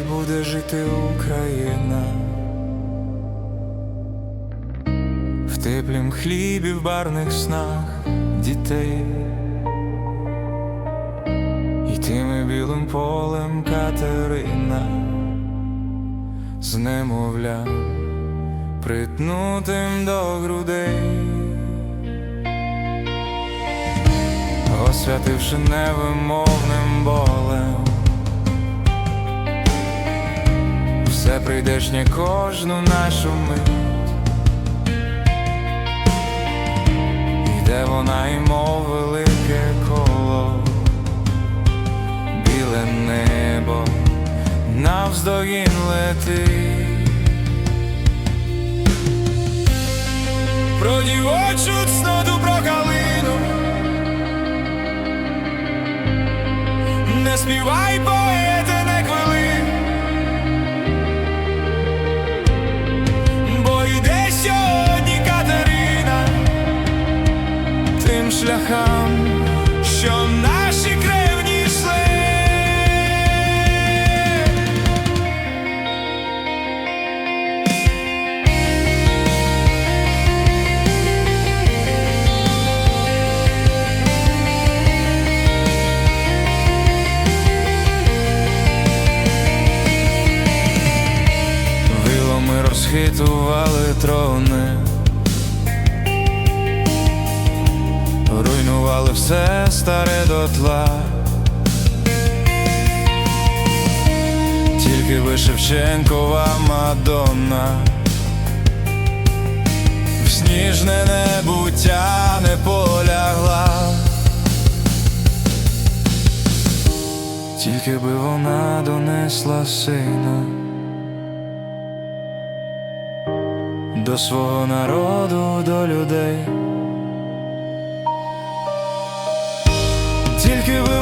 буде жити Україна. В теплім хлібі, в барних снах дітей. І тими білим полем Катерина з немовля притнутим до грудей, освятивши невимовним болем. Все прийдешнє кожну нашу мить. Йде вона і мов велике коло, біле небо навздогін летить. Про дівочу цноту про калину Не співай, шляхам, що наші кревні йшли. Вилами розхитували трони, все старе дотла. Тільки би Шевченкова Мадонна в сніжне небуття не полягла. Тільки би вона донесла сина. до свого народу, до людей. Тільки би вона донесла сина